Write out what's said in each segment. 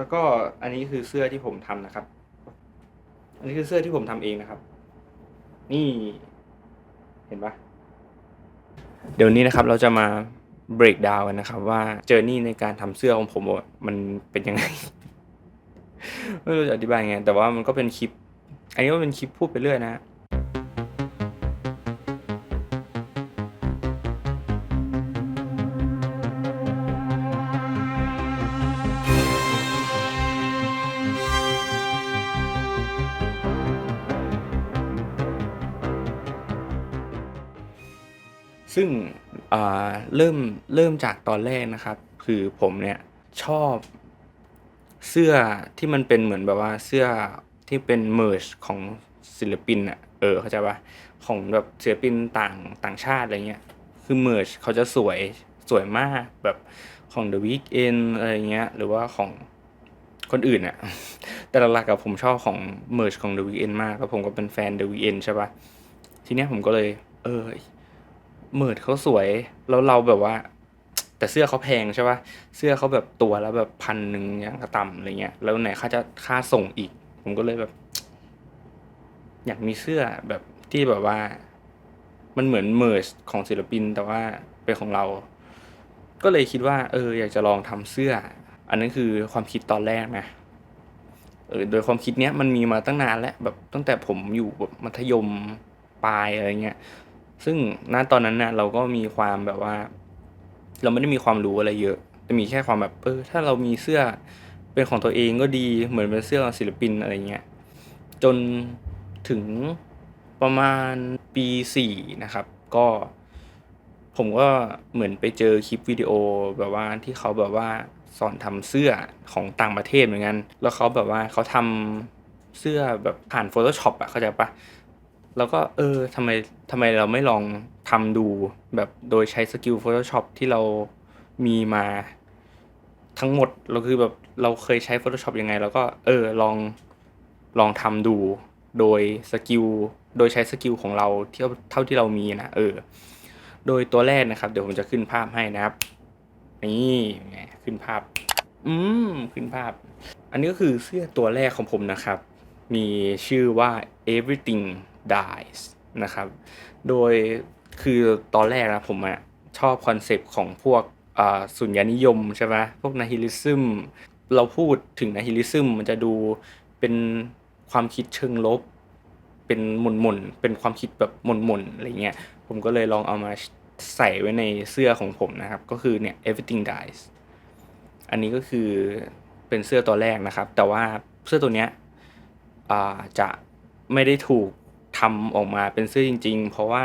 แล้วก็อันนี้คือเสื้อที่ผมทำนะครับ อันนี้คือเสื้อที่ผมทำเองนะครับ นี่เห็นปะเดี๋ยวนี้นะครับเราจะมา break down กันนะครับ ว่าเจอร์นี่ในการทำเสื้อของผมมันเป็นยังไงไม่รู้จะอธิบายไงแต่ว่ามันก็เป็นคลิป อันนี้ก็เป็นคลิปพูดไปเรื่อยนะ เริ่มเริ่มจากตอนแรกนะครับ คือผมเนี่ยชอบเสื้อที่มันเป็นเหมือนแบบว่าเสื้อที่เป็นเม r ร์ชของศิลปินอะเออเข้าใจปะของแบบศิลปินต่างต่างชาติอะไรเงี้ยคือเม r ร์ชเขาจะสวยสวยมากแบบของ The Weeknd อะไรเงี้ยหรือว่าของคนอื่นอะแต่หลักๆกับผมชอบของเม r ร์ชของ The Weeknd มากแล้วผมก็เป็นแฟน The Weeknd ใช่ปะทีเนี้ยผมก็เลย เออ เมิดเขาสวย แล้วเราแบบว่า แต่เสื้อเขาแพงใช่ปะเสื้อเขาแบบตัวแล้วแบบพันหนึ่งอย่างต่ำอะไรเงี้ยแล้วไหนค่าจะค่าส่งอีก ผมก็เลยแบบ อยากมีเสื้อแบบที่แบบว่า มันเหมือนเมอร์ของศิลปินแต่ว่าเป็นของเรา ก็เลยคิดว่า เออ อยากจะลองทำเสื้อ อันนั้นคือความคิดตอนแรกนะเออโดยความคิดเนี้ยมันมีมาตั้งนานแล้วแบบตั้งแต่ผมอยู่แบบมัธยมปลายอะไรเงี้ย ซึ่งณตอนนั้นน่ะเราก็มีความแบบว่า เราไม่ได้มีความรู้อะไรเยอะ แต่มีแค่ความแบบเออถ้าเรามีเสื้อเป็นของตัวเองก็ดีเหมือนเป็นเสื้อศิลปินอะไรเงี้ยจนถึงประมาณปีสี่นะครับ ก็ผมก็เหมือนไปเจอคลิปวิดีโอแบบว่าที่เขาแบบว่าสอนทำเสื้อของต่างประเทศเหมือนกัน แล้วเขาแบบว่าเขาทำเสื้อแบบผ่าน Photoshop อะเข้าใจปะ แล้วก็เออทำไมทำไมเราไม่ลองทำดูแบบโดยใช้สกิล Photoshop ที่เรามีมาทั้งหมดเราคือแบบเราเคยใช้ Photoshop ยังไงแล้วก็เออลองลองทำดูโดยสกิลโดยใช้สกิลของเราเท่าเท่าที่เรามีนะเออ โดยตัวแรกนะครับ เดี๋ยวผมจะขึ้นภาพให้นะครับ นี่ไงขึ้นภาพ อืมขึ้นภาพ อันนี้ก็คือเสื้อตัวแรกของผมนะครับ มีชื่อว่า everything dies นะครับ โดยคือตอนแรกนะผมอะชอบคอนเซปต์ของพวกสุญญานิยมใช่ไหมพวกนาฮิลิซึม เราพูดถึงนาฮิลิซึมมันจะดูเป็นความคิดเชิงลบ เป็นหม่นหม่นเป็นความคิดแบบหม่นหม่นอะไรเงี้ย ผมก็เลยลองเอามาใส่ไว้ในเสื้อของผมนะครับ ก็คือเนี่ย everything dies อันนี้ก็คือเป็นเสื้อตัวแรกนะครับ แต่ว่าเสื้อตัวเนี้ยจะไม่ได้ถูก ทำออกมาเป็นเสื้อจริง ๆ เพราะว่า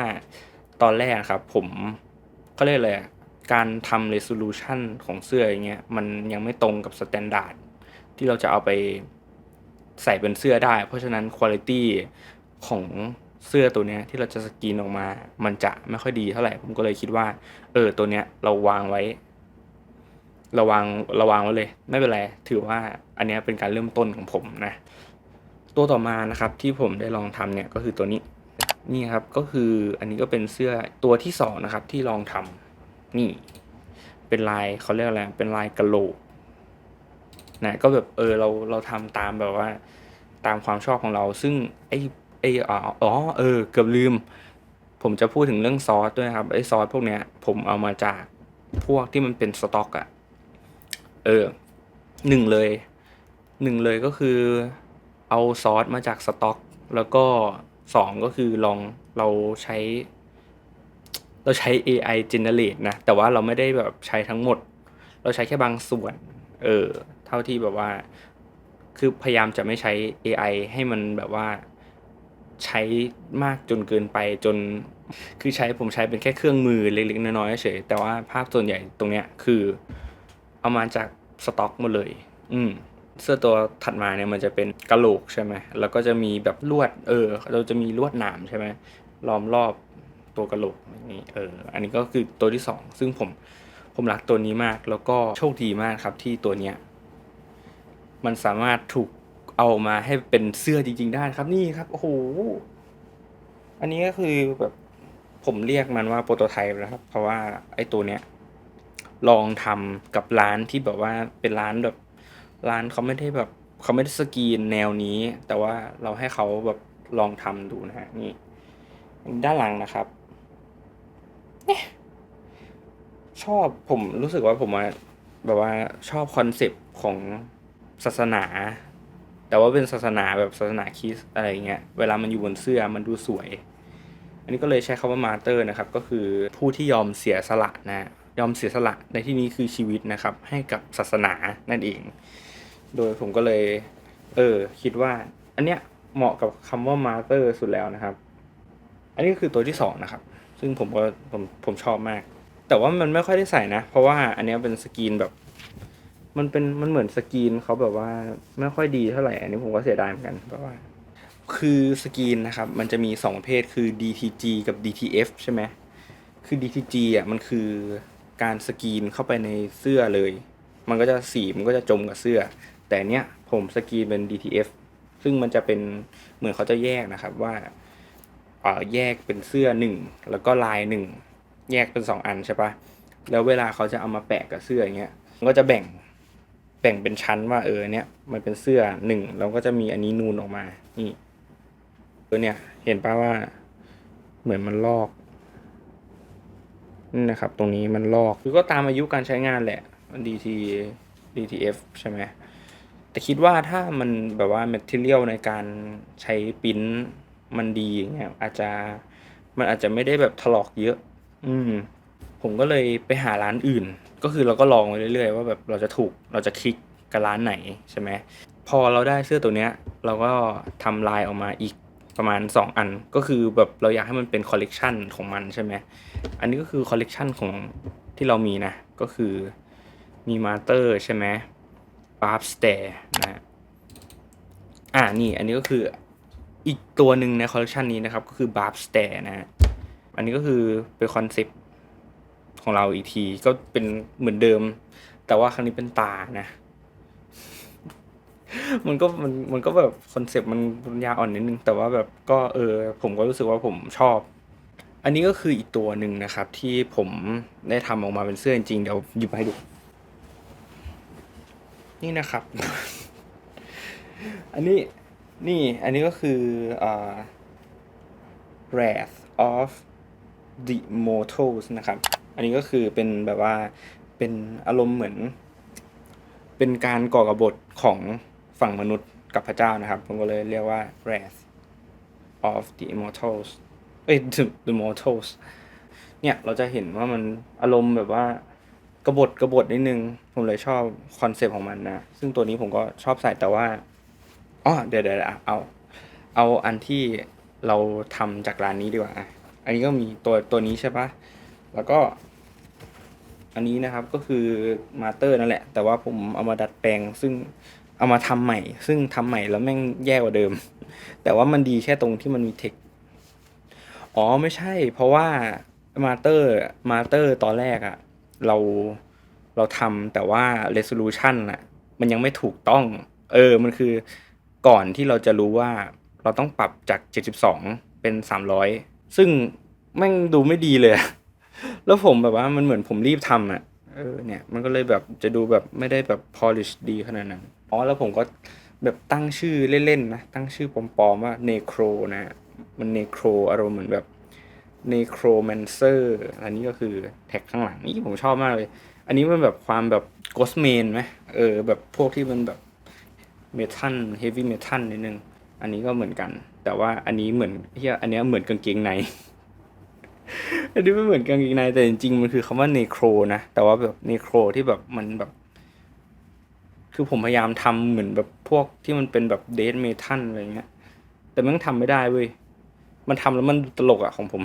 ตอนแรกครับผมก็เรียกอะไรการทำ resolution ของเสื้ออย่างเงี้ยมันยังไม่ตรงกับ standard ที่เราจะเอาไปใส่เป็นเสื้อได้ เพราะฉะนั้น quality ของเสื้อตัวเนี้ยที่เราจะสกรีนออกมา มันจะไม่ค่อยดีเท่าไหร่ ผมก็เลยคิดว่า เออตัวเนี้ยเราวางไว้ระวังระวังไว้เลย ไม่เป็นไร ถือว่าอันเนี้ยเป็นการเริ่มต้นของผมนะ ตัวต่อมานะครับที่ผมได้ลองทำเนี่ยก็คือตัวนี้นี่ครับก็คืออันนี้ก็เป็นเสื้อตัวที่สองนะครับที่ลองทำนี่ เป็นลายเขาเรียกอะไรเป็นลายกะโหลกนะก็แบบเออเราเราทำตามแบบว่า ตามความชอบของเรา ซึ่งไอไออ๋อเออเกือบลืม ผมจะพูดถึงเรื่องซอสด้วยครับไอซอสพวกเนี้ย ผมเอามาจากพวกที่มันเป็นสต็อกอะเออหนึ่งเลยหนึ่งเลยก็คือ เอาซอสมาจากสต็อก แล้วก็สองก็คือลองเราใช้ เราใช้ AI generate นะ แต่ว่าเราไม่ได้แบบใช้ทั้งหมด เราใช้แค่บางส่วน เออ เท่าที่แบบว่า คือพยายามจะไม่ใช้ AI ให้มันแบบว่าใช้มากจนเกินไปจน คือใช้ผมใช้เป็นแค่เครื่องมือเล็กๆน้อยๆเฉยแต่ว่าภาพส่วนใหญ่ตรงเนี้ยคือ เอามาจากสต็อกหมดเลย อืม เสื้อตัวถัดมาเนี่ยมันจะเป็นกระโหลกใช่ไหมแล้วก็จะมีแบบลวด เออ เราจะมีลวดหนามใช่ไหมล้อมรอบตัวกระโหลกนี่เออ อันนี้ก็คือตัวที่สองซึ่งผมผมรักตัวนี้มาก แล้วก็โชคดีมากครับที่ตัวเนี้ยมันสามารถถูกเอามาให้เป็นเสื้อจริง ๆ ได้ครับนี่ครับ โอ้โห อันนี้ก็คือแบบผมเรียกมันว่าโปรโตไทป์นะครับ เพราะว่าไอ้ตัวเนี้ยลองทำกับร้านที่แบบว่าเป็นร้านแบบ ร้านเขาไม่ได้แบบเขาไม่ได้สกรีนแนวนี้ แต่ว่าเราให้เขาแบบลองทำดูนะฮะนี่ด้านหลังนะครับเอ๊ะชอบผมรู้สึกว่าผมว่าแบบว่าชอบคอนเซปต์ของศาสนา แต่ว่าเป็นศาสนาแบบศาสนาคริสอะไรเงี้ยเวลามันอยู่บนเสื้อมันดูสวย อันนี้ก็เลยใช้คำว่ามาเตอร์นะครับ ก็คือผู้ที่ยอมเสียสละนะ ยอมเสียสละในที่นี้คือชีวิตนะครับ ให้กับศาสนานั่นเอง โดยผมก็เลย เออ คิดว่า อันเนี้ยเหมาะกับคำว่ามาเตอร์สุดแล้วนะครับ อันนี้ก็คือตัวที่สองนะครับ ซึ่งผมก็ผมผมชอบมาก แต่ว่ามันไม่ค่อยได้ใส่นะ เพราะว่าอันเนี้ยเป็นสกรีนแบบ มันเป็นมันเหมือนสกรีนเขาแบบว่าไม่ค่อยดีเท่าไหร่ อันนี้ผมก็เสียดายเหมือนกันเพราะว่า คือสกรีนนะครับ มันจะมีสองประเภทคือ DTG กับ DTF ใช่ไหมคือ DTG อะมันคือการสกรีนเข้าไปในเสื้อเลย มันก็จะสีมันก็จะจมกับเสื้อ แต่เนี้ยผมสกรีนเป็น DTF ซึ่งมันจะเป็นเหมือนเขาจะแยกนะครับว่าเออแยกเป็นเสื้อหนึ่งแล้วก็ลายหนึ่งแยกเป็นสองอันใช่ปะแล้วเวลาเขาจะเอามาแปะกับเสื้ออย่างเงี้ยมันก็จะแบ่งแบ่งเป็นชั้นว่าเออเนี้ยมันเป็นเสื้อหนึ่งแล้วก็จะมีอันนี้นูนออกมา นี่เออเนี่ยเห็นปะว่าเหมือนมันลอกนี่นะครับ ตรงนี้มันลอกคือก็ตามอายุการใช้งานแหละ DT DTF ใช่ไหม แต่คิดว่าถ้ามันแบบว่า material ในการใช้ปิ้นมันดีอย่างเงี้ยอาจจะมันอาจจะไม่ได้แบบถลอกเยอะ อืม ผมก็เลยไปหาร้านอื่น ก็คือเราก็ลองไปเรื่อยๆ ว่าแบบเราจะถูกเราจะคลิกกับร้านไหนใช่ไหมพอเราได้เสื้อตัวเนี้ย เราก็ทำลายออกมาอีกประมาณ 2 อันก็คือแบบเราอยากให้มันเป็นคอลเลกชันของมันใช่ไหมอันนี้ก็คือคอลเลกชันของที่เรามีนะ ก็คือมีมาเตอร์ใช่ไหม บาร์บสเตร์นะฮะอ่านี่อันนี้ก็คืออีกตัวหนึ่งในคอลเลกชันนี้นะครับ ก็คือบาร์บสเตร์นะฮะอันนี้ก็คือเป็นคอนเซปต์ของเราอีกทีก็เป็นเหมือนเดิม แต่ว่าครั้งนี้เป็นตานะ มันก็มันมันก็แบบคอนเซปต์มันปัญญาอ่อนนิดนึง แต่ว่าแบบก็เออผมก็รู้สึกว่าผมชอบ อันนี้ก็คืออีกตัวหนึ่งนะครับ ที่ผมได้ทำออกมาเป็นเสื้อจริงๆเดี๋ยวหยิบมาให้ดู นี่นะครับ อันนี้นี่อันนี้ก็คืออ่า Wrath of the Mortals นะครับ อันนี้ก็คือเป็นแบบว่าเป็นอารมณ์เหมือน เป็นการก่อกบฏของฝั่งมนุษย์กับพระเจ้านะครับ ผมก็เลยเรียกว่า Wrath of the Immortals เอ้ย the the Mortals เนี่ย เราจะเห็นว่ามันอารมณ์แบบว่า กบฏกบฏนิดนึง ผมเลยชอบคอนเซปต์ของมันนะ ซึ่งตัวนี้ผมก็ชอบใส่แต่ว่าอ๋อเดี๋ยวเดี๋ยวเอา เอาอันที่เราทำจากร้านนี้ดีกว่าอะอันนี้ก็มีตัวตัวนี้ใช่ปะแล้วก็ อันนี้นะครับก็คือมาเตอร์นั่นแหละ แต่ว่าผมเอามาดัดแปลง ซึ่งเอามาทำใหม่ ซึ่งทำใหม่แล้วแม่งแย่กว่าเดิม แต่ว่ามันดีแค่ตรงที่มันมีเทค อ๋อไม่ใช่ เพราะว่ามาเตอร์มาเตอร์ตอนแรกอะ เราเราทำแต่ว่า resolution อะมันยังไม่ถูกต้อง เออมันคือก่อนที่เราจะรู้ว่าเราต้องปรับจาก 72 เป็น 300 ซึ่งแม่งดูไม่ดีเลย แล้วผมแบบว่ามันเหมือนผมรีบทำอะเออเนี่ยมันก็เลยแบบจะดูแบบไม่ได้แบบ polish ดีขนาดนั้นอ๋อแล้วผมก็แบบตั้งชื่อเล่นๆนะตั้งชื่อปลอมๆว่า necro นะ มัน necro อารมณ์เหมือนแบบ necromancer อันนี้ก็คือแท็กข้างหลังนี่ผมชอบมากเลย อันนี้มันแบบความแบบ ghost main ไหมเออ แบบพวกที่มันแบบ metal heavy metal นิดนึง อันนี้ก็เหมือนกัน แต่ว่าอันนี้เหมือนเฮียอันนี้เหมือนกางเกงใน อันนี้ไม่เหมือนกางเกงใน แต่จริงๆ มันคือคำว่า necro นะ แต่ว่าแบบ necro ที่แบบมันแบบ คือผมพยายามทำเหมือนแบบพวกที่มันเป็นแบบ death metal อะไรเงี้ย แต่มันทำไม่ได้เว้ย มันทำแล้วมันตลกอะของผม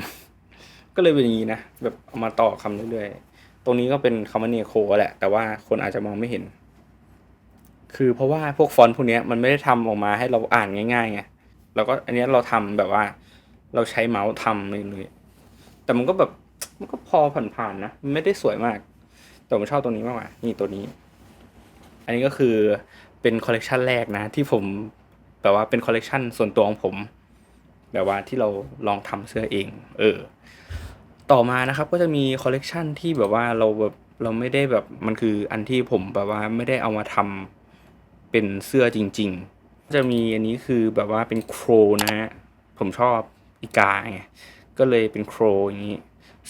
ก็เลยเป็นอย่างนี้นะแบบเอามาต่อคำเรื่อยๆ ตรงนี้ก็เป็นคำว่าเนโคแหละ แต่ว่าคนอาจจะมองไม่เห็น คือเพราะว่าพวกฟอนต์พวกนี้มันไม่ได้ทำออกมาให้เราอ่านง่ายๆไงแล้วก็อันนี้เราทำแบบว่า เราใช้เมาส์ทำเลยเลยแต่มันก็แบบมันก็พอผ่านๆนะไม่ได้สวยมาก แต่ผมชอบตัวนี้มากกว่านี่ตัวนี้ อันนี้ก็คือเป็นคอลเลกชันแรกนะ ที่ผมแบบว่าเป็นคอลเลกชันส่วนตัวของผม แบบว่าที่เราลองทำเสื้อเอง เออ ต่อมานะครับก็จะมีคอลเลกชันที่แบบว่าเราแบบเราไม่ได้แบบมันคืออันที่ผมแบบว่าไม่ได้เอามาทเป็นเสื้อจริง ๆ จะมีอันนี้คือแบบว่าเป็นโครนะฮะผมชอบอีกาไงก็เลยเป็นโครอย่างนี้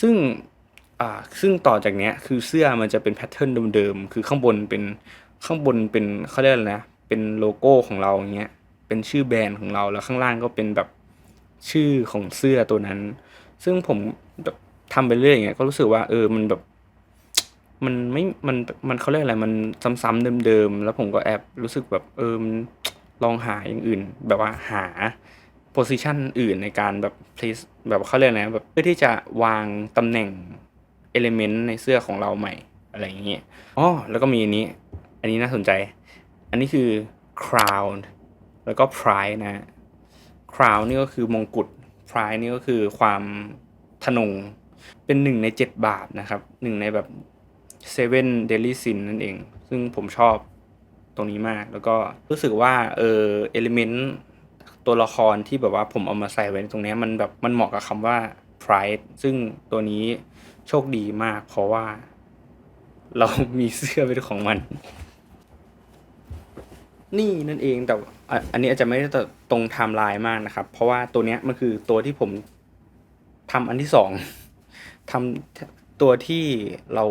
ซึ่งอ่าซึ่งต่อจากเนี้ยคือเสื้อมันจะเป็นแพทเทิร์นเดิมๆคือข้างบนเป็นข้างบนเป็นเขาเรียกอะไรนะเป็นโลโก้ของเราอย่างเงี้ยเป็นชื่อแบรนด์ของเราแล้วข้างล่างก็เป็นแบบชื่อของเสื้อตัวนั้น ซึ่งผม ทำไปเรื่อยอย่างเงี้ยก็รู้สึกว่าเออมันแบบมันไม่มันมันเขาเรียกอะไรมันซ้ำๆเดิมๆแล้วผมก็แอบรู้สึกแบบเออมันลองหาอย่างอื่น แบบว่าหาโพสิชันอื่นในการแบบ place แบบเขาเรียกอะไรนะแบบเพื่อที่จะวางตำแหน่งเอลิเมนต์ในเสื้อของเราใหม่อะไรอย่างเงี้ยอ๋อแล้วก็มีอันนี้ อันนี้น่าสนใจ อันนี้คือ crown แล้วก็ pride นะ crown นี่ก็คือมงกุฎ pride นี่ก็คือความทะนง เป็นหนึ่งในเจ็ดบาปนะครับหนึ่งในแบบ Seven Daily Sin นั่นเอง ซึ่งผมชอบตรงนี้มาก แล้วก็รู้สึกว่าเออเอลิเมนต์ตัวละครที่แบบว่าผมเอามาใส่ไว้ตรงนี้มันแบบมันเหมาะกับคำว่า pride ซึ่งตัวนี้โชคดีมาก เพราะว่า เรามีเสื้อเป็นของมัน นี่นั่นเองแต่อันนี้อาจจะไม่ได้ตรงไทม์ไลน์มากนะครับ เพราะว่าตัวนี้มันคือตัวที่ผมทำอันที่สอง ทำตัวที่เรา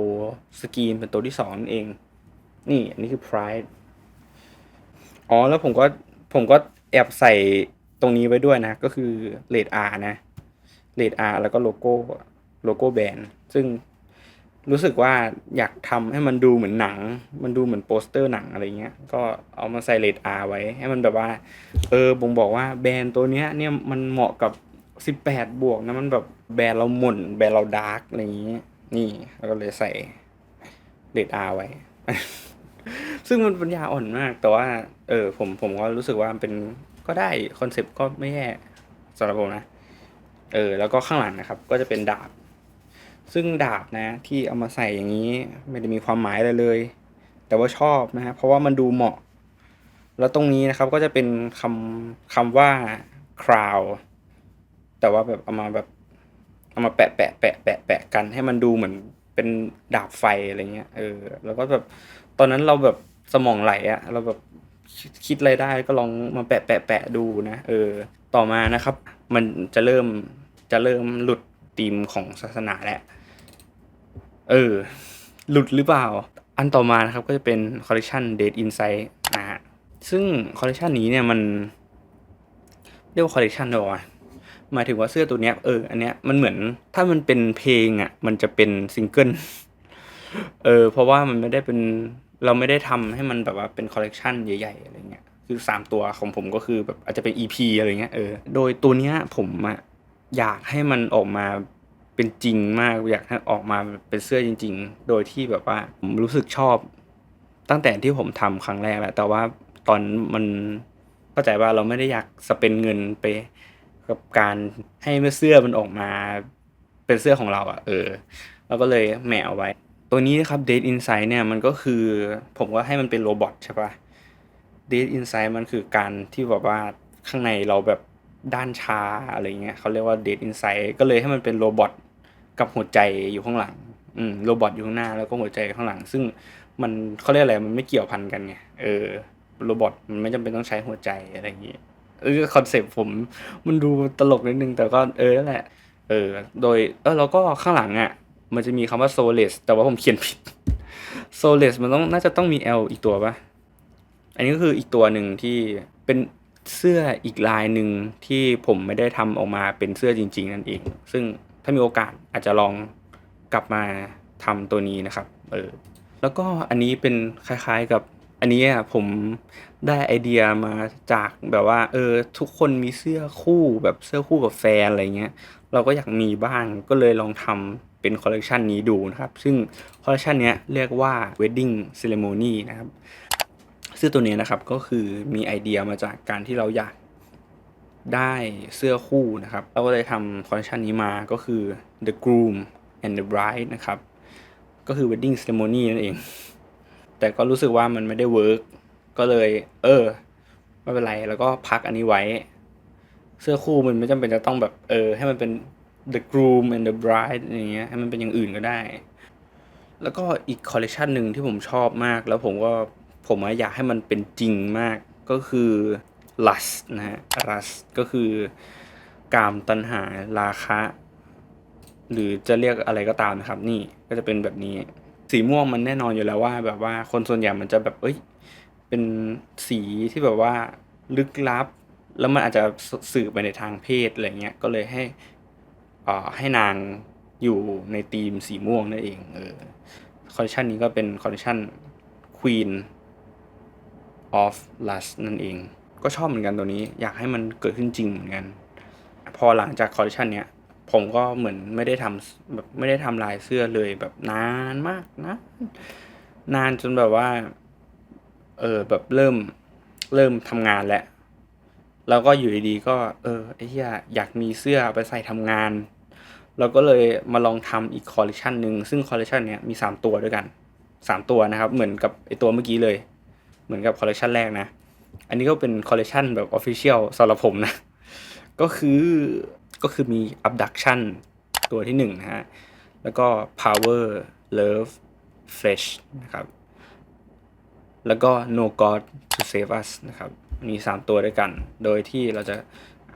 สกรีนเป็นตัวที่สองนั่นเอง นี่อันนี้คือ pride อ๋อแล้วผมก็ผมก็แอบใส่ตรงนี้ไว้ด้วยนะ ก็คือเลด R นะเลด R แล้วก็โลโก้โลโก้แบรนด์ซึ่งรู้สึกว่าอยากทำให้มันดูเหมือนหนัง มันดูเหมือนโปสเตอร์หนังอะไรเงี้ย ก็เอามาใส่เลด R ไว้ ให้มันแบบว่า เออบ่งบอกว่าแบรนด์ตัวเนี้ยเนี่ยมันเหมาะกับ 18บแปดบวกนะมันแบบแบรนด์เราหม่นแบรนด์เราดาร์กอะไรอย่างงี้ นี่แล้วก็เลยใส่เลด R ไว้ ซึ่งมันปัญญาอ่อนมาก แต่ว่า เออ ผมผมก็รู้สึกว่าเป็นก็ได้คอนเซปต์ก็ไม่แย่สำหรับผมนะ เออ แล้วก็ข้างหลังนะครับ ก็จะเป็นดาบ ซึ่งดาบนะ ที่เอามาใส่อย่างนี้ ไม่ได้มีความหมายอะไรเลย แต่ว่าชอบนะฮะเพราะว่ามันดูเหมาะ แล้วตรงนี้นะครับก็จะเป็นคำคำว่า crown แต่ว่าแบบเอามาแบบเอามาแปะแปะแปะแปะแปะกันให้มันดูเหมือนเป็นดาบไฟอะไรเงี้ยเออ แล้วก็แบบตอนนั้นเราแบบสมองไหลอะเราแบบคิดอะไรได้ก็ลองมาแปะแปะแปะดูนะเออ ต่อมานะครับ มันจะเริ่มจะเริ่มหลุดธีมของศาสนาแล้วเออ หลุดหรือเปล่า อันต่อมานะครับก็จะเป็นคอลเล t ชัน Date Insight นะฮะซึ่งคอลเล t ชันนี้เนี่ยมันเรียกว่าคอลเล t ชันได้ปะวะ หมายถึงว่าเสื้อตัวเนี้ยเอออันเนี้ยมันเหมือนถ้ามันเป็นเพลงอะ มันจะเป็นซิงเกิลเออเพราะว่ามันไม่ได้เป็นเราไม่ได้ทำให้มันแบบว่าเป็นคอลเลกชันใหญ่ๆอะไรเงี้ยคือสามตัวของผมก็คือแบบอาจจะเป็น EP อะไรเงี้ยเออโดยตัวเนี้ยผมอะอยากให้มันออกมาเป็นจริงมากอยากให้ออกมาเป็นเสื้อจริง ๆ โดยที่แบบว่าผมรู้สึกชอบ ตั้งแต่ที่ผมทำครั้งแรกแหล้วแต่ว่าตอนมันเข้าใจว่าเราไม่ได้อยากสเปนเงินไป กับการให้เสื้อมันออกมาเป็นเสื้อของเราอะ่ะ เออเราก็เลยแหมเอาไว้ ตัวนี้นะครับ Date Insight เนี่ยมันก็คือผมก็ให้มันเป็นโรบอทใช่ปะ Date Insight มันคือการที่แบบว่าข้างในเราแบบด้านชาอะไรเงี้ยเขาเรียกว่า Date Insight ก็เลยให้มันเป็นโรบอทกับหัวใจอยู่ข้างหลังอืมโรบอทอยู่ข้างหน้าแล้วก็หัวใจข้างหลัง ซึ่งมันเขาเรียกอะไรมันไม่เกี่ยวพันกันไงเออโรบอทมันไม่จำเป็นต้องใช้หัวใจอะไรอย่างงี้ย เออคอนเซปต์ผม มันดูตลกนิดนึงแต่ก็เออนั่นแหละ เออ โดยเออแล้วก็ข้างหลังอะ มันจะมีคำว่า soulless แต่ว่าผมเขียนผิด soulless มันต้องน่าจะต้องมี L อีกตัวปะอันนี้ก็คืออีกตัวหนึ่งที่เป็นเสื้ออีกลายหนึ่งที่ผมไม่ได้ทำออกมาเป็นเสื้อจริง ๆ นั่นเอง ซึ่งถ้ามีโอกาสอาจจะลองกลับมาทำตัวนี้นะครับ เออ แล้วก็อันนี้เป็นคล้ายๆกับอันนี้อะผม ได้ไอเดียมาจากแบบว่า เออ ทุกคนมีเสื้อคู่แบบเสื้อคู่กับแฟนอะไรเงี้ย เราก็อยากมีบ้างก็เลยลองทำเป็นคอลเลกชันนี้ดูนะครับ ซึ่งคอลเลกชันนี้เรียกว่า wedding ceremony นะครับเสื้อตัวนี้นะครับก็คือมีไอเดียมาจากการที่เราอยากได้เสื้อคู่นะครับ เราก็เลยทำคอลเลกชันนี้มาก็คือ the groom and the bride นะครับ ก็คือ wedding ceremony นั่นเอง แต่ก็รู้สึกว่ามันไม่ได้เวิร์ก ก็เลย เออไม่เป็นไรแล้วก็พักอันนี้ไว้ เสื้อคู่มันไม่จำเป็นจะต้องแบบเออ ให้มันเป็น the groom and the bride อย่างเงี้ยให้มันเป็นอย่างอื่นก็ได้ แล้วก็อีกคอลเลคชันหนึ่งที่ผมชอบมาก แล้วผมก็ผมอยากให้มันเป็นจริงมากก็คือ lust นะฮะ lust ก็คือกามตัณหาราคะ หรือจะเรียกอะไรก็ตามนะครับ นี่ก็จะเป็นแบบนี้ สีม่วงมันแน่นอนอยู่แล้วว่า แบบว่าคนส่วนใหญ่มันจะแบบเอ้ย เป็นสีที่แบบว่าลึกลับ แล้วมันอาจจะสื่อไปในทางเพศอะไรเงี้ยก็เลยให้อ่าให้นางอยู่ในธีมสีม่วงนั่นเองเออคอลเลคชันนี้ก็เป็นคอลเลคชัน Queen of Lust นั่นเอง ก็ชอบเหมือนกันตัวนี้ อยากให้มันเกิดขึ้นจริงเหมือนกัน พอหลังจากคอลเลคชันเนี้ยผมก็เหมือนไม่ได้ทำแบบไม่ได้ทำลายเสื้อเลยแบบนานมากนะ นานจนแบบว่า เออแบบเริ่มเริ่มทำงานแล้วแล้วก็อยู่ดีๆก็ เออไอ้เหี้ยอยากมีเสื้อไปใส่ทำงาน เราก็เลยมาลองทำอีกคอลเลคชันหนึ่งซึ่งคอลเลคชันเนี้ยมีสามตัวด้วยกันสามตัวนะครับ เหมือนกับไอตัวเมื่อกี้เลย เหมือนกับคอลเลคชันแรกนะ อันนี้ก็เป็นคอลเลคชันแบบออฟฟิเชียลสำหรับผมนะ ก็คือก็คือมี abduction ตัวที่หนึ่งนะฮะ แล้วก็ power love flesh นะครับ แล้วก็ no god to save us นะครับมี 3 ตัวด้วยกัน โดยที่เราจะ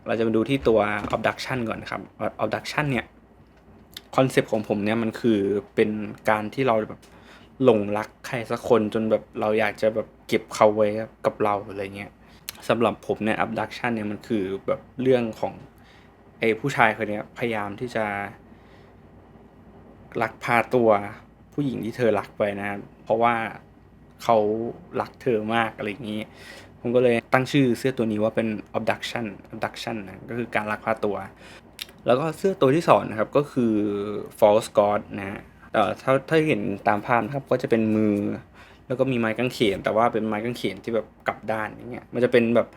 เราจะมาดูที่ตัว abduction ก่อนนะครับ abduction เนี่ยคอนเซปต์ของผมเนี่ยมันคือเป็นการที่เราแบบหลงรักใครสักคนจนแบบเราอยากจะแบบเก็บเขาไว้กับเราอะไรเงี้ยสำหรับผมเนี่ย abduction เนี่ยมันคือแบบเรื่องของไอ้ผู้ชายคนนี้พยายามที่จะลักพาตัวผู้หญิงที่เธอรักไปนะเพราะว่า เขารักเธอมากอะไรอย่างนี้ ผมก็เลยตั้งชื่อเสื้อตัวนี้ว่าเป็น abduction abduction นะก็คือการลักพาตัว แล้วก็เสื้อตัวที่สองนะครับก็คือ false god นะฮะเอ่อถ้าถ้าเห็นตามภาพนะครับก็จะเป็นมือ แล้วก็มีไม้กางเขน แต่ว่าเป็นไม้กางเขนที่แบบกลับด้านอย่างเงี้ยมันจะเป็นแบบ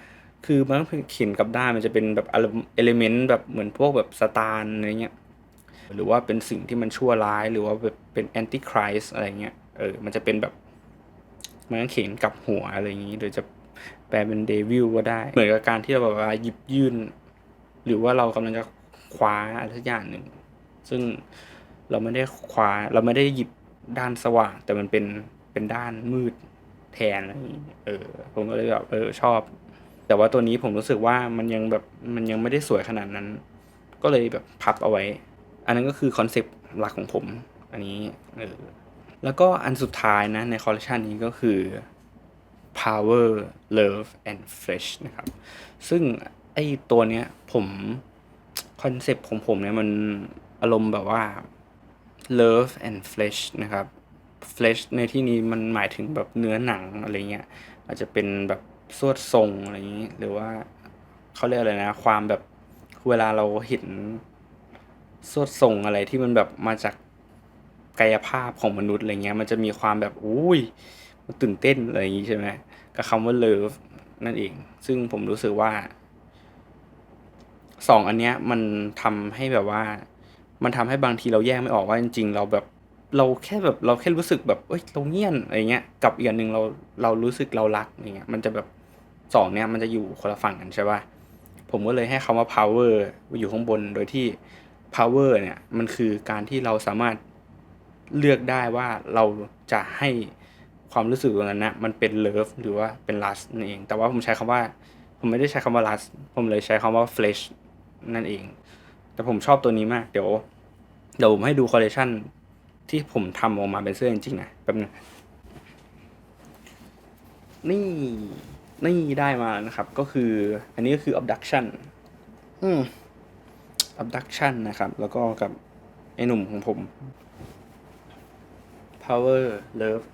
คือไม้กางเขนกลับด้านมันจะเป็นแบบเอลิเมนต์แบบเหมือนพวกแบบสตาร์อะไรเงี้ยหรือว่าเป็นสิ่งที่มันชั่วร้ายหรือว่าแบบเป็นแอนติคริสอะไรเงี้ยเออมันจะเป็นแบบ ไม้กางเขนกับหัวอะไรอย่างงี้หรือจะแปลเป็นเดวิลก็ได้ เหมือนกับการที่เราแบบว่าหยิบยื่น หรือว่าเรากำลังจะคว้าอะไรสักอย่างหนึ่ง ซึ่งเราไม่ได้คว้าเราไม่ได้หยิบด้านสว่าง แต่มันเป็นเป็นด้านมืดแทนอะไรอย่างนี้เออ ผมก็เลยแบบเออชอบ แต่ว่าตัวนี้ผมรู้สึกว่ามันยังแบบมันยังไม่ได้สวยขนาดนั้น ก็เลยแบบพับเอาไว้ อันนั้นก็คือคอนเซปต์หลักของผม อันนี้เออ แล้วก็อันสุดท้ายนะในคอลเลคชันนี้ก็คือ power love and flesh นะครับ ซึ่งไอตัวเนี้ยผมคอนเซปต์ของผมเนี่ยมันอารมณ์แบบว่า love and flesh นะครับ flesh ในที่นี้มันหมายถึงแบบเนื้อหนังอะไรเงี้ยอาจจะเป็นแบบสวดทรงอะไรอย่างนี้ หรือว่าเขาเรียกอะไรนะ ความแบบเวลาเราเห็นสวดทรงอะไรที่มันแบบมาจาก กายภาพของมนุษย์อะไรเงี้ยมันจะมีความแบบอุ้ยมันตื่นเต้นอะไรอย่างนี้ใช่ไหมกับคำว่า love นั่นเอง ซึ่งผมรู้สึกว่าสองอันเนี้ยมันทำให้แบบว่า มันทำให้บางทีเราแยกไม่ออกว่าจริง ๆ เราแบบเราแค่แบบเราแค่รู้สึกแบบเอ้ยเราเงียนอะไรเงี้ยกับอีกอันหนึ่งเราเรารู้สึกเรารักอย่างเงี้ยมันจะแบบสองเนี้ยมันจะอยู่คนละฝั่งกันใช่ป่ะผมก็เลยให้คำว่า power อยู่ข้างบนโดยที่ power เนี่ยมันคือการที่เราสามารถ เลือกได้ว่าเราจะให้ความรู้สึกตรงนั้นนะมันเป็น love หรือว่าเป็น lust นั่นเอง แต่ว่าผมใช้คำว่า ผมไม่ได้ใช้คำว่า lust ผมเลยใช้คำว่า flesh นั่นเอง แต่ผมชอบตัวนี้มาก เดี๋ยวเดี๋ยวผมให้ดูคอลเลคชันที่ผมทำออกมาเป็นเสื้อจริงๆนะแป๊บนึงนี่นี่ได้มานะครับ ก็คือ อันนี้ก็คือ abduction อืม abduction นะครับ แล้วก็กับไอ้หนุ่มของผม power love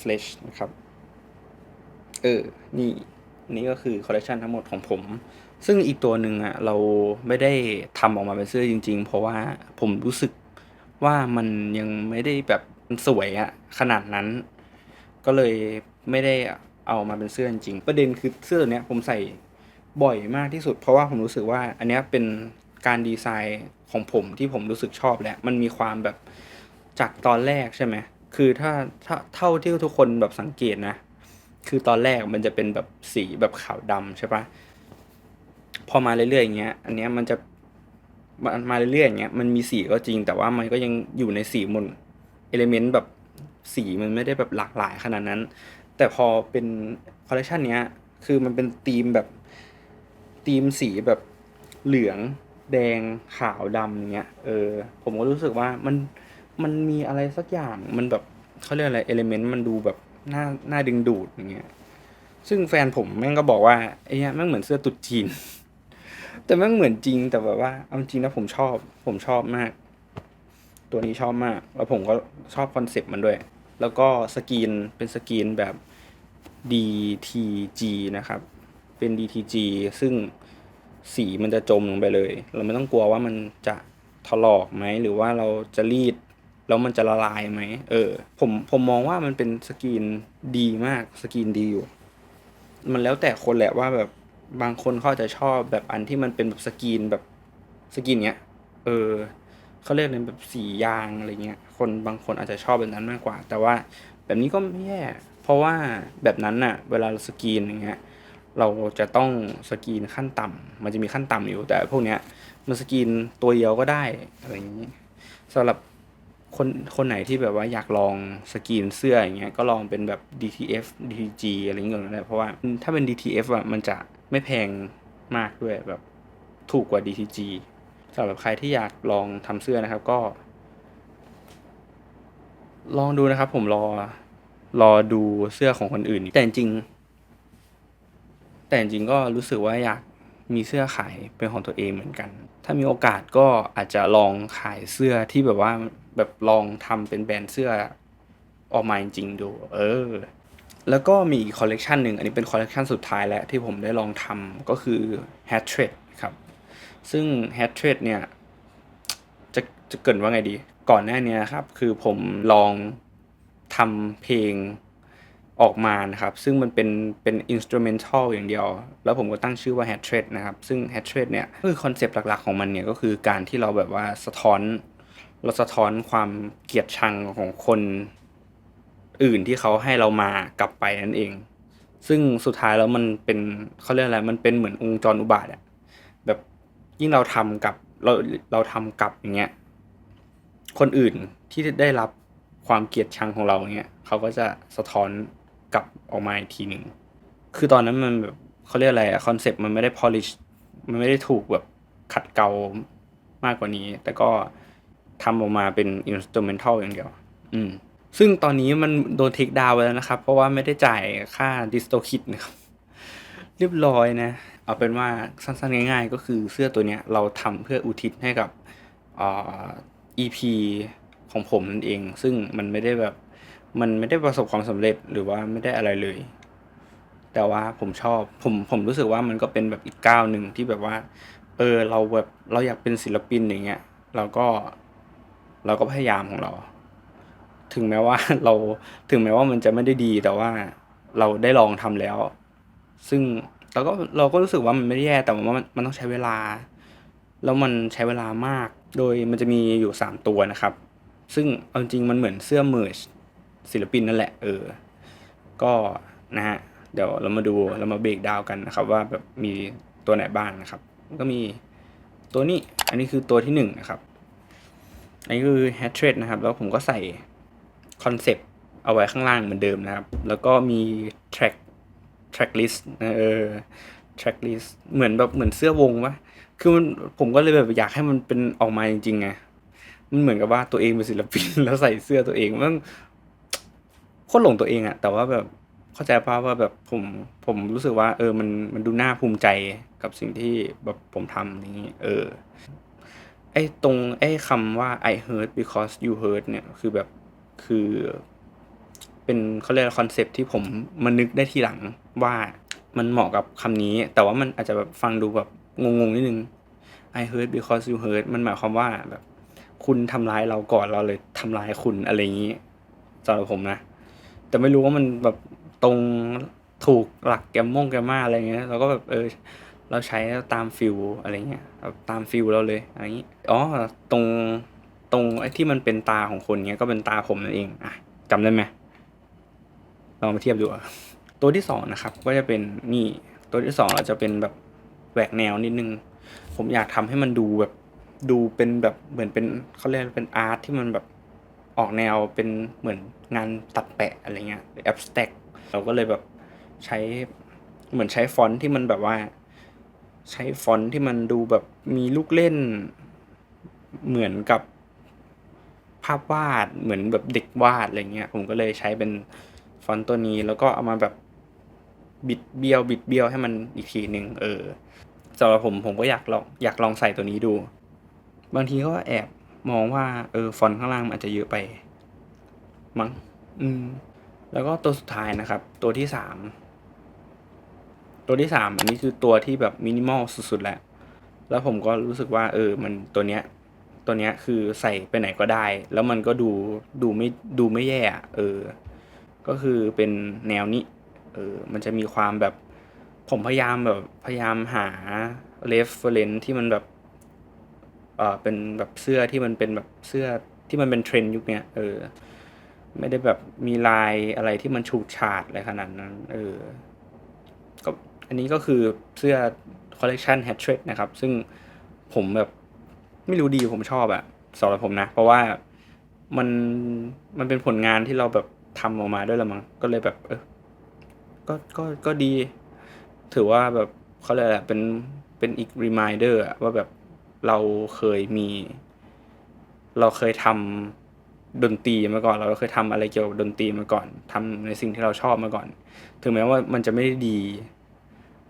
flesh นะครับ เออ นี่นี่ก็คือคอลเลคชันทั้งหมดของผม ซึ่งอีกตัวหนึ่งอะเราไม่ได้ทำออกมาเป็นเสื้อจริง ๆ เพราะว่าผมรู้สึกว่ามันยังไม่ได้แบบสวยอะขนาดนั้น ก็เลยไม่ได้เอามาเป็นเสื้อจริง ประเด็นคือเสื้อตัวเนี้ยผมใส่บ่อยมากที่สุด เพราะว่าผมรู้สึกว่าอันเนี้ยเป็นการดีไซน์ของผมที่ผมรู้สึกชอบแหละมันมีความแบบจากตอนแรกใช่ไหม คือถ้าถ้าเท่าที่ทุกคนแบบสังเกตนะ คือตอนแรกมันจะเป็นแบบสีแบบขาวดำใช่ปะพอมาเรื่อยๆอย่างเงี้ย อันเนี้ยมันจะมามาเรื่อยๆอย่างเงี้ยมันมีสีก็จริง แต่ว่ามันก็ยังอยู่ในสีมนเอลิเมนต์แบบสีมันไม่ได้แบบหลากหลายขนาดนั้น แต่พอเป็นคอลเลคชันเนี้ยคือมันเป็นธีมแบบธีมสีแบบเหลือง แดงขาวดำเงี้ยเออผมก็รู้สึกว่ามัน มันมีอะไรสักอย่างมันแบบเขาเรียกอะไรเอลิเมนต์มันดูแบบน่าน่าดึงดูดอย่างเงี้ยซึ่งแฟนผมแม่งก็บอกว่าไอ้เนี้ยแม่งเหมือนเสื้อตุ๊ดจีน แต่แม่งเหมือนจริงแต่แบบว่าเอาจริงนะผมชอบ ผมชอบมาก ตัวนี้ชอบมาก แล้วผมก็ชอบคอนเซปต์มันด้วย แล้วก็สกรีนเป็นสกรีนแบบ DTG นะครับ เป็น DTG ซึ่งสีมันจะจมลงไปเลย เราไม่ต้องกลัวว่ามันจะถลอกไหมหรือว่าเราจะรีด แล้วมันจะละลายไหมเออ ผมผมมองว่ามันเป็นสกรีนดีมากสกรีนดีอยู่ มันแล้วแต่คนแหละว่าแบบบางคนเขาจะชอบแบบอันที่มันเป็นแบบสกรีนแบบสกรีนเนี้ย เออเขาเรียกเลยแบบสียางอะไรเงี้ย คนบางคนอาจจะชอบแบบนั้นมากกว่า แต่ว่าแบบนี้ก็ไม่แย่ เพราะว่าแบบนั้นน่ะ เวลาเราสกรีนอย่างเงี้ย เราจะต้องสกรีนขั้นต่ำมันจะมีขั้นต่ำอยู่ แต่พวกเนี้ยมันสกรีนตัวเดียวก็ได้อะไรอย่างนี้สำหรับ คนคนไหนที่แบบว่าอยากลองสกรีนเสื้ออย่างเงี้ยก็ลองเป็นแบบ DTF DTG อะไรอย่างเงี้ยก็ได้เพราะว่าถ้าเป็น DTF อะมันจะไม่แพงมากด้วยแบบถูกกว่า DTG สำหรับใครที่อยากลองทำเสื้อนะครับก็ ลองดูนะครับ ผมรอรอดูเสื้อของคนอื่น แต่จริง แต่จริงก็รู้สึกว่าอยากมีเสื้อขายเป็นของตัวเองเหมือนกัน ถ้ามีโอกาสก็อาจจะลองขายเสื้อที่แบบว่า แบบลองทำเป็นแบรนด์เสื้อออกมาจริงๆดู เออ แล้วก็มีคอลเลกชันหนึ่งอันนี้เป็นคอลเลกชันสุดท้ายแล้วที่ผมได้ลองทำก็คือ Hat t r e d ครับ ซึ่ง Hat t r e d เนี่ย จะจะเกินว่าไงดี ก่อนหน้านี้ครับ คือผมลองทำเพลงออกมานะครับ ซึ่งมันเป็นเป็นอินสตูเมนทัลอย่างเดียว แล้วผมก็ตั้งชื่อว่า Hat t r e d นะครับ ซึ่ง Hat t r e d เนี่ยคือคอนเซปต์หลักๆของมันเนี่ยก็คือการที่เราแบบว่าสะท้อน เราสะท้อนความเกลียดชังของคนอื่นที่เขาให้เรามากลับไปนั่นเอง ซึ่งสุดท้ายแล้วมันเป็นเขาเรียกอะไรมันเป็นเหมือนองค์จรอุบาทอะแบบยิ่งเราทำกับเราเราทำกับอย่างเงี้ยคนอื่นที่ได้รับความเกลียดชังของเราเงี้ยเขาก็จะสะท้อนกลับออกมาอีกทีหนึ่งคือตอนนั้นมันแบบเขาเรียกอะไรอะคอนเซปต์มันไม่ได้ polish มันไม่ได้ถูกแบบขัดเกลามากกว่านี้ แต่ก็ ทำออกมาเป็นอินสตูเมนทัลอย่างเดียว อืม ซึ่งตอนนี้มันโดนเทคดาวไปแล้วนะครับ เพราะว่าไม่ได้จ่ายค่าดิสโตคิดนะครับ เรียบร้อยนะ เอาเป็นว่าสั้นๆ ง่ายๆ ก็คือเสื้อตัวเนี้ยเราทำเพื่ออุทิศให้กับอ่า EP ของผมนั่นเอง ซึ่งมันไม่ได้แบบมันไม่ได้ประสบความสำเร็จหรือว่าไม่ได้อะไรเลย แต่ว่าผมชอบผมผมรู้สึกว่ามันก็เป็นแบบอีกก้าวหนึ่งที่แบบว่า เออเราแบบเราอยากเป็นศิลปินอย่างเงี้ยเราก็ เราก็พยายามของเรา ถึงแม้ว่าเราถึงแม้ว่ามันจะไม่ได้ดีแต่ว่าเราได้ลองทำแล้ว ซึ่งเราก็เราก็รู้สึกว่ามันไม่ได้แย่แต่ว่ามันมันต้องใช้เวลา แล้วมันใช้เวลามาก โดยมันจะมีอยู่สามตัวนะครับ ซึ่งเอาจริงมันเหมือนเสื้อเมอร์ชศิลปินนั่นแหละเออ ก็นะฮะเดี๋ยวเรามาดูเรามาเบรกดาวกันนะครับ ว่าแบบมีตัวไหนบ้างนะครับ ก็มีตัวนี้อันนี้คือตัวที่หนึ่งนะครับ อันนี้คือ hat r e d นะครับ แล้วผมก็ใส่คอนเซปต์เอาไว้ข้างล่างเหมือนเดิมนะครับ แล้วก็มี track track list เออ track list เหมือนแบบเหมือนเสื้อวงวะคือมันผมก็เลยแบบอยากให้มันเป็นออกมาจริงๆไงมันเหมือนกับว่าตัวเองเป็นศิลปิน แล้วใส่เสื้อตัวเองมันโคตรหลงตัวเองอะแต่ว่าแบบเข้าใจป่าว่าแบบผมผมรู้สึกว่า เออมันมันดูน่าภูมิใจกับสิ่งที่แบบผมทำอย่างนี้ เออ ไอ้ตรงไอ้คำว่า I hurt because you hurt เนี่ยคือแบบคือเป็นเขาเรียกคอนเซปที่ผมมานึกได้ทีหลังว่ามันเหมาะกับคำนี้ แต่ว่ามันอาจจะแบบฟังดูแบบงงๆนิดนึง I hurt because you hurt มันหมายความว่าแบบคุณทำร้ายเราก่อนเราเลยทำร้ายคุณอะไรอย่างนี้สำหรับผมนะ แต่ไม่รู้ว่ามันแบบตรงถูกหลักแกมมงแกมมาอะไรเงี้ยเราก็แบบเออ เราใช้ตามฟิลอะไรเงี้ยตามฟิลเราเลยอะไรอย่างนี้อ๋อตรงตรงไอ้ที่มันเป็นตาของคนเงี้ยก็เป็นตาผมนั่นเองอะจำได้ไหมลองมาเทียบดูตัวที่สองนะครับ ก็จะเป็นนี่ตัวที่สองเราจะเป็นแบบแหวกแนวนิดนึง ผมอยากทำให้มันดูแบบดูเป็นแบบเหมือนเป็นเขาเรียกเป็นอาร์ตที่มันแบบออกแนวเป็นเหมือนงานตัดแปะอะไรเงี้ยหรือ abstract เราก็เลยแบบใช้เหมือนใช้ฟอนต์ที่มันแบบว่า ใช้ฟอนต์ที่มันดูแบบมีลูกเล่น เหมือนกับภาพวาดเหมือนแบบเด็กวาดอะไรเงี้ย ผมก็เลยใช้เป็นฟอนต์ตัวนี้ แล้วก็เอามาแบบบิดเบี้ยวบิดเบี้ยวให้มันอีกทีหนึ่งเออสำหรับผมผมก็อยากลองอยากลองใส่ตัวนี้ดู บางทีก็แอบมองว่าเออฟอนต์ข้างล่างมันอาจจะเยอะไป มั้งอืม แล้วก็ตัวสุดท้ายนะครับ ตัวที่สาม ตัวที่สามอันนี้คือตัวที่แบบมินิมอลสุดๆแหละ แล้วผมก็รู้สึกว่า เออ มันตัวเนี้ย ตัวเนี้ยคือใส่ไปไหนก็ได้ แล้วมันก็ดูดูไม่ดูไม่แย่อเออ ก็คือเป็นแนวนี้ เออ มันจะมีความแบบ ผมพยายามแบบพยายามหา reference ที่มันแบบเออเป็นแบบเสื้อที่มันเป็นแบบเสื้อที่มันเป็นเทรนด์ยุคเนี้ยเออ ไม่ได้แบบมีลายอะไรที่มันฉูดฉาดอะไรขนาดนั้น เออ อันนี้ก็คือเสื้อคอลเล t ชัน h a t t r i c k นะครับ ซึ่งผมแบบไม่รู้ดีผมชอบอะสำหรับผมนะ เพราะว่ามันมันเป็นผลงานที่เราแบบทำออกมาด้วยละมั้งก็เลยแบบ เออก็ก็ก็ดี ถือว่าแบบเขาเรียกอะไรอะเป็นเป็นอีก reminder อะว่าแบบเราเคยมี เราเคยทำดนตรีมาก่อน เราเคยทำอะไรเกี่ยวกับดนตรีมาก่อนทำในสิ่งที่เราชอบมาก่อน ถึงแม้ว่ามันจะไม่ได้ดี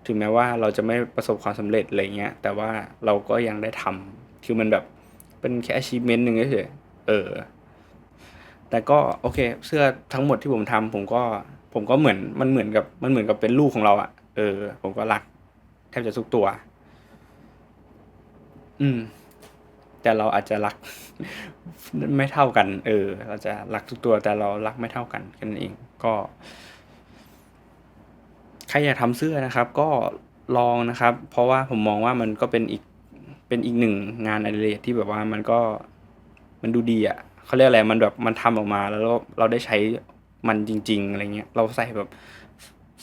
ถึงแม้ว่าเราจะไม่ประสบความสำเร็จอะไรเงี้ย แต่ว่าเราก็ยังได้ทำคือมันแบบเป็นแค่ achievement หนึ่งเฉยเออ แต่ก็โอเค เสื้อทั้งหมดที่ผมทำผมก็ผมก็เหมือนมันเหมือนกับมันเหมือนกับเป็นลูกของเราอะเออ ผมก็รักแทบจะทุกตัว อืม แต่เราอาจจะรัก ไม่เท่ากัน เออ เราจะรักทุกตัวแต่เรารักไม่เท่ากันแค่นั้นเอง ก็ ใครอยากทำเสื้อนะครับ ก็ลองนะครับ เพราะว่าผมมองว่ามันก็เป็นอีกเป็นอีกหนึ่งงานอดิเรกที่แบบว่ามันก็มันดูดีอะ่ะเขาเรียกอะไรมันแบบมันทำออกมาแล้วเราเราได้ใช้มันจริง ๆอะไรเงี้ยเราใส่แบบ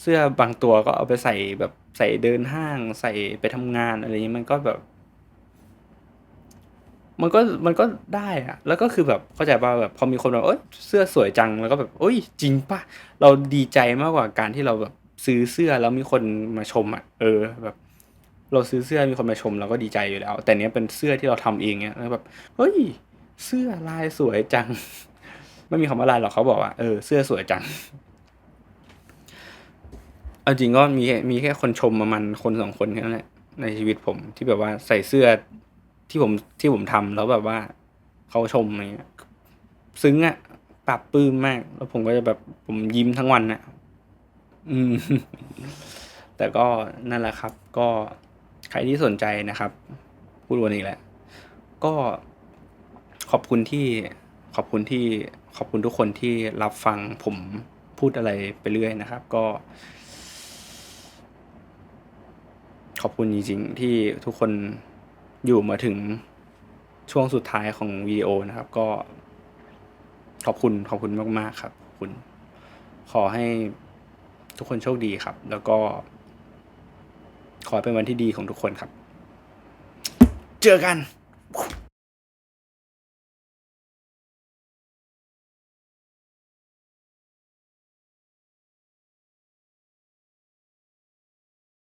เสื้อบางตัวก็เอาไปใส่แบบใส่เดินห้างใส่ไปทำงานอะไรเงี้ยมันก็แบบ มันก็มันก็ได้อะแล้วก็คือแบบเข้าใจป่ะแบบพอมีคนแบบเอ้ยเสื้อสวยจังแล้วก็แบบเอ้ยจริงป่ะเราดีใจมากกว่าการที่เราแบบ ซื้อเสื้อแล้วมีคนมาชมอะเออแบบ เราซื้อเสื้อมีคนมาชมเราก็ดีใจอยู่แล้ว แต่เนี้ยเป็นเสื้อที่เราทำเองเนี้ยแล้วแบบเฮ้ยเสื้อลายสวยจัง ไม่มีคำว่าลายหรอกเขาบอกว่าเออเสื้อสวยจังเอาจริงก็มีมีแค่คนชมประมาณคนสองคนแค่นั้นแหละในชีวิตผมที่แบบว่าใส่เสื้อที่ผมที่ผมทำแล้วแบบว่าเขาชมอะไรเงี้ยซึ้งอะปรับปลื้มมาก แล้วผมก็จะแบบผมยิ้มทั้งวันอะ อืมแต่ก็นั่นแหละครับ ก็ใครที่สนใจนะครับ พูดวันนี้แหละก็ขอบคุณที่ขอบคุณที่ขอบคุณทุกคนที่รับฟังผมพูดอะไรไปเรื่อยนะครับ ก็ ขอบคุณจริงๆที่ทุกคนอยู่มาถึงช่วงสุดท้ายของวิดีโอนะครับ ก็ ขอบคุณขอบคุณมากๆครับขอบคุณ ขอให้ ทุกคนโชคดีครับ แล้วก็ ขอเป็นวันที่ดีของทุกคนครับ เจอกัน